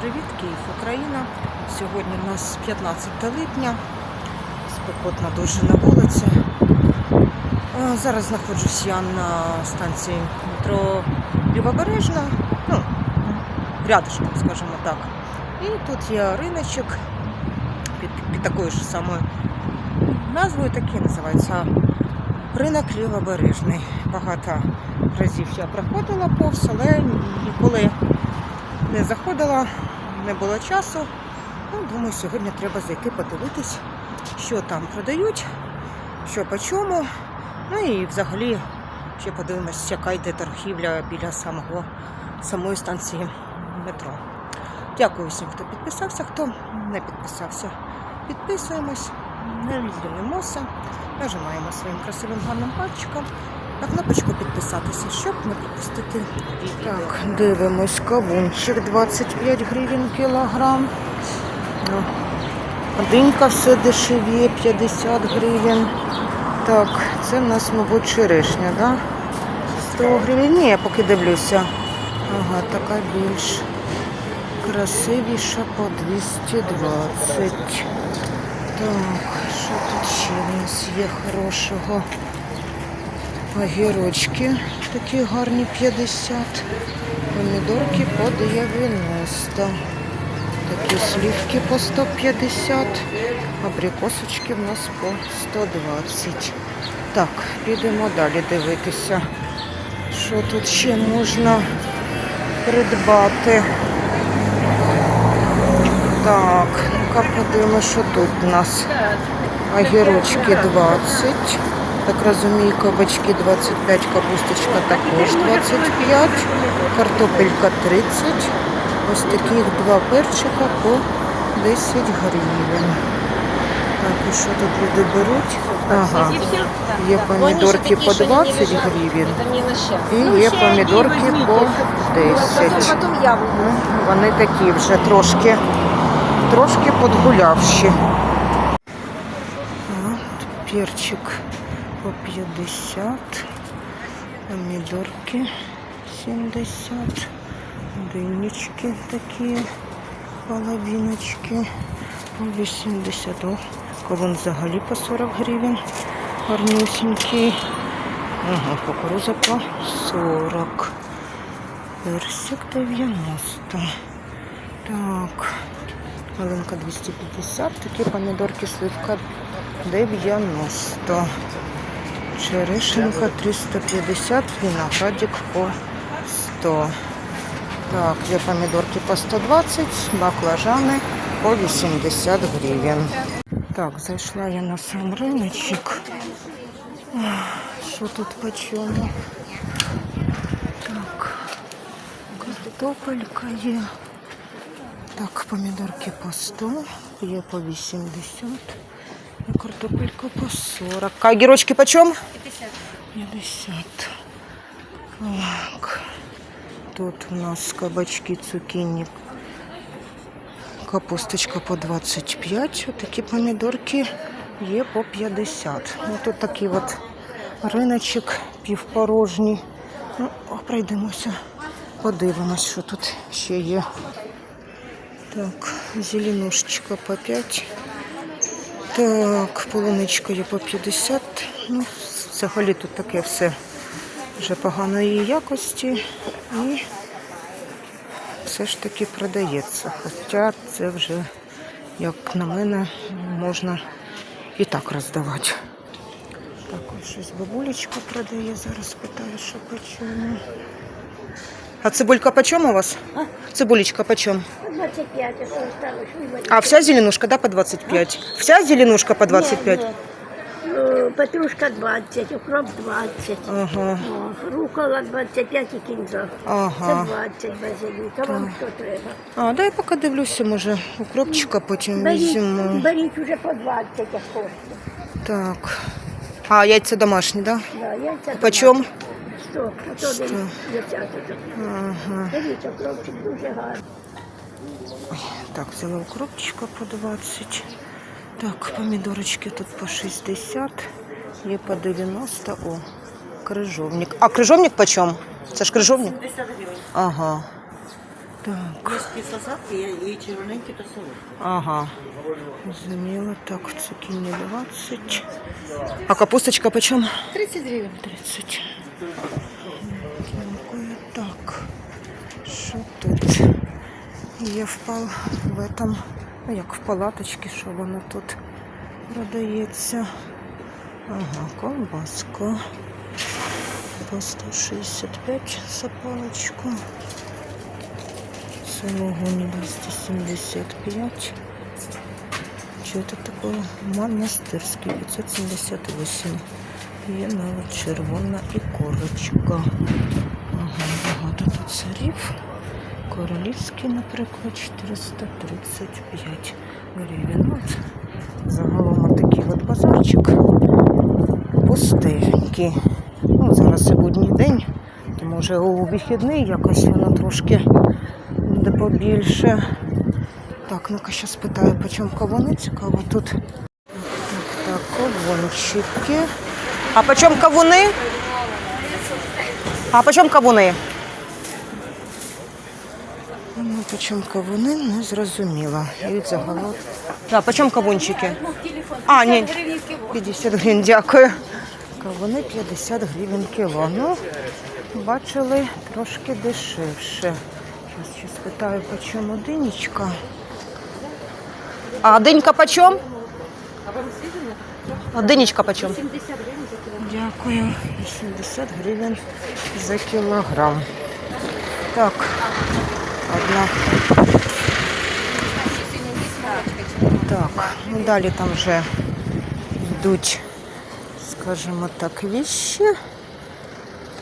привіт, Київ, Україна. Сьогодні у нас 15 липня, спекотна дуже на вулиці. Зараз знаходжусь я на станції метро Лівобережна, ну, рядышком, скажімо так. І тут є риночок під, під такою ж самою назвою, такий називається ринок Лівобережний. Багато разів я проходила повз, але ніколи не заходила, не було часу. Ну, думаю, сьогодні треба зайти подивитись, що там продають, що по чому. Ну і взагалі ще подивимось, яка йде торгівля біля самого, самої станції метро. Дякую всім, хто підписався, хто не підписався. Підписуємось, не лінимося, нажимаємо своїм красивим гарним пальчиком на кнопочку підписатися, щоб не пропустити. Так, дивимось, кавунчик 25 гривень кілограм. Ну, Динька все дешевіє, 50 гривень. Так, це в нас, мабуть, черешня, да? 100 гривень. Ні, я поки дивлюся. Ага, така більш красивіша по 220. Так, що тут ще в нас є хорошого? Огірочки такі гарні 50. Помідорки по 90. Такі слівки по 150. Абрикосочки в нас по 120. Так, підемо далі дивитися, що тут ще можна придбати. Так, ну-ка подивимося, що тут у нас. Огірочки 20. Так розумію, кабачки 25, капусточка також 25, картопелька 30. Ось таких два перчика по 10 гривень. Так, і що тут люди беруть? Ага, є помідорки по 20 гривень і є помідорки по 10. Ну, Вони такі вже трошки, трошки подгулявші. От, перчик по 50, помидорки 70, дынечки такие, половиночки по 80. О, кавун взагалі по 40 гривень, гарнюсенький. Ага, кукуруза по 40. Персик 90. Так, малинка 250, такі помідорки сливка 90. Черешенка 350, виноградик по 100. Так, є помідорки по 120, баклажани по 80 гривень. Так, зайшла я на сам риночок. Ах, Що тут по чому? Так, картопелька є. Так, помідорки по 100, є по 80. Картопелька по 40. А огірочки по чому? 50. Так. Тут у нас кабачки, цукіні, капусточка по 25. Отакі помідорки є по 50. Ну, тут такий от риночок півпорожній. Ну, пройдемося, подивимось, що тут ще є. Так, зеленушечка по 5. Так, полуничка є по 50. Ну, взагалі тут таке все вже поганої якості і все ж таки продається. Хоча це вже, як на мене, можна і так роздавати. Так, ось щось бабулечка продає, зараз питаю, що по чому. А цибулька по чому у вас? Цибулечка по чому? 25, а що осталось? Ой, А вся зеленушка, да, по 25? Вся зеленушка по 25? Е, Петрушка 20, укроп 20, Ага, О, рукола 25 і кінза. ага. Це 20 базиліка. Вам що треба? А, дай поки дивлюся, може, укропчика потім Беріть, візьму. беріть уже по 20, як хочете. Так. А, яйця домашні, да? Да, яйця Почем? 100, ото один десяточок. Ага. Беріть, укропчик дуже гарний. Так, взяла укропчика по 20. Так, помідорочки тут по 60. Є по 90. О, крижовник. А крижовник почем? Це ж крижовник? Ага. Так. Кисло-сладкі і червоненькі, то солодкі. Ага. Зрозуміло. Так, цукіні 20. А капусточка почем? 30 гривень. 30. Так. Що тут? Є в пал в этом, ну як в палаточці, що воно тут продається. Ага, колбаска. По 165 за палочку. Сологуни 275. Что это такое? Монастырский 578. Є навіть червона і корочка. Ага, багато тут сирів. Королівський, наприклад, 435 гривень. От. Загалом такий от базарчик пустенький. Ну, зараз будній день, тому вже у вихідний якось воно трошки буде побільше. Так, ну-ка, зараз питаю, по чому кавуни цікаво тут. Так, кавунчики. А по чому кавуни? А по чому кавуни? Ну, по чому кавуни, не зрозуміла. І загалом. А, по чому кавунчики? А, ні. 50 гривень, дякую. Кавуни 50 гривень кіло. Ну, бачили трошки дешевше. Зараз ще спитаю, по чому динічка. А динька по чому? А динічка по чому? 70 гривень за кілограм. Дякую. 80 гривень за кілограм. Так, одна. Так, ну далі там вже йдуть, скажімо так, віщі.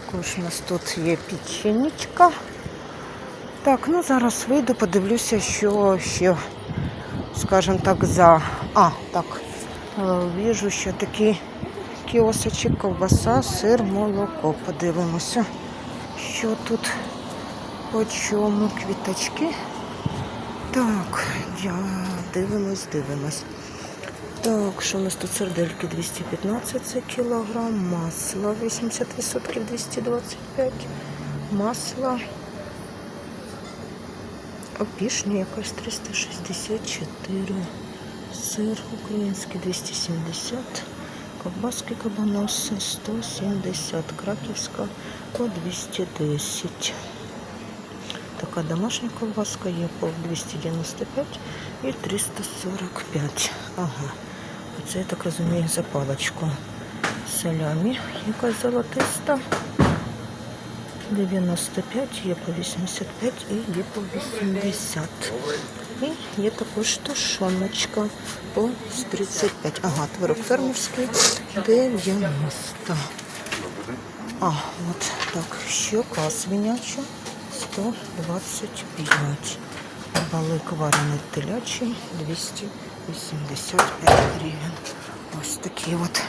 Також у нас тут є печенечка. Так, ну зараз вийду, подивлюся, що ще, скажімо так, за. А, так, е, віжу ще такий кіосочок, ковбаса, сир, молоко. Подивимося, що тут по чому квіточки. Так, я дивимось, дивимось. Так, що у нас тут сердельки 215 за кілограм, масло 80% 225, масло опішня якась 364, сир український 270, ковбаски кабаноси 170, краківська по 210. Така домашня ковбаска є по 295 і 345. Ага. Оце я так розумію за паличку. Салямі, якась золотиста. 95, є по 85 і є по 80. І є також тушоночка по 35. Ага, творог фермерський 90. А, от так, щука свиняча 125. Балик варений телячий 285 гривень. Ось такий от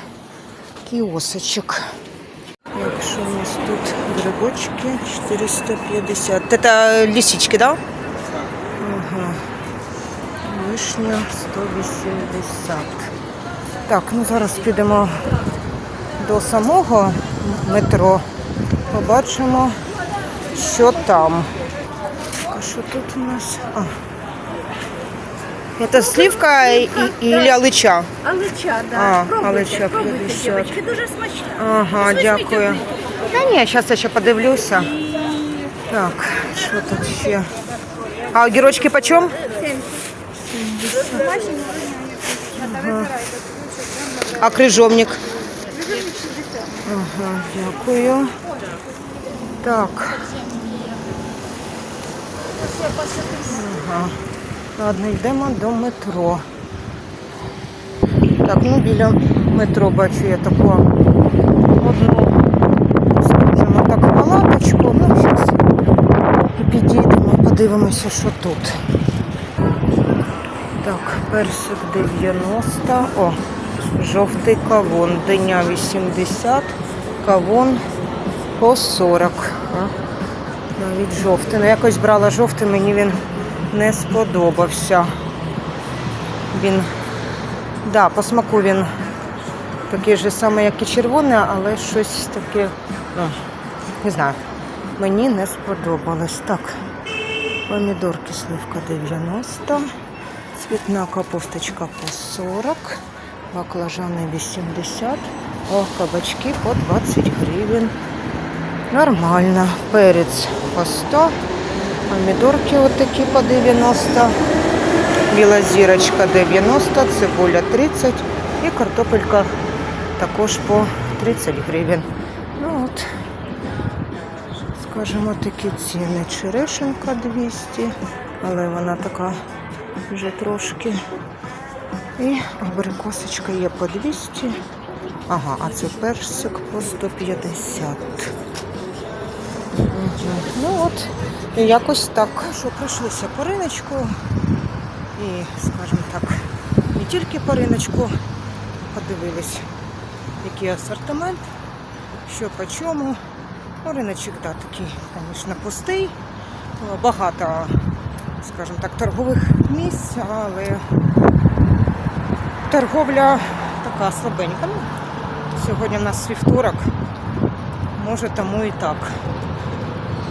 кіосочок. Якщо у нас тут грибочки 450. Это лисички, да? Ага. Вишня 180. Так, ну зараз підемо до самого метро. Побачимо, що там. А що тут у нас? А. Это сливка і, і, і алича. Алича, да. А, пробуйте, алича пробуйте, 50. дівчатки, дуже смачна. Ага, дякую. Та ні, зараз я ще подивлюся. Так, що тут ще? А огірочки по чому? Ага. А крижовник? Ага, дякую. Так. Ага. Ладно, йдемо до метро. Так, ну біля метро бачу я таку одну, скажімо так, палаточку. Ну, зараз підійдемо, подивимося, що тут. Так, персик 90. О, жовтий кавун. Диня 80, кавун по 40. А, навіть жовтий. Ну, якось брала жовтий, мені він не сподобався. Він, да, по смаку він такий же самий, як і червоний, але щось таке, ну, не знаю, мені не сподобалось. Так, Помідорки сливка 90, цвітна капусточка по 40, баклажани 80, о, кабачки по 20 гривень. Нормально. Перець по 100, помідорки отакі по 90, біла зірочка 90, цибуля 30 і картопелька також по 30 гривень. Ну от, скажімо, такі ціни. Черешенка 200, але вона така вже трошки. І абрикосочка є по 200. Ага, а це персик по 150. Ну от, і якось так. Що пройшлися по риночку. І, скажімо так, не тільки по риночку подивились, який асортимент, що по чому. Ну, риночок, да, такий, звісно, пустий. Багато, скажімо так, торгових місць, але торговля така слабенька. Ну, сьогодні в нас вівторок, може тому і так.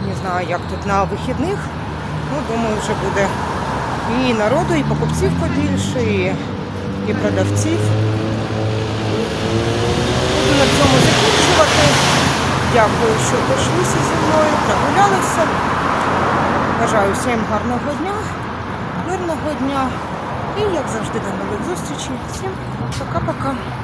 Не знаю, як тут на вихідних. Ну, думаю, вже буде і народу, і покупців побільше, і, і продавців. Буду на цьому закінчувати. Дякую, що прийшлися зі мною, прогулялися. Бажаю всім гарного дня, мирного дня. І, як завжди, до нових зустрічей. Всім пока-пока.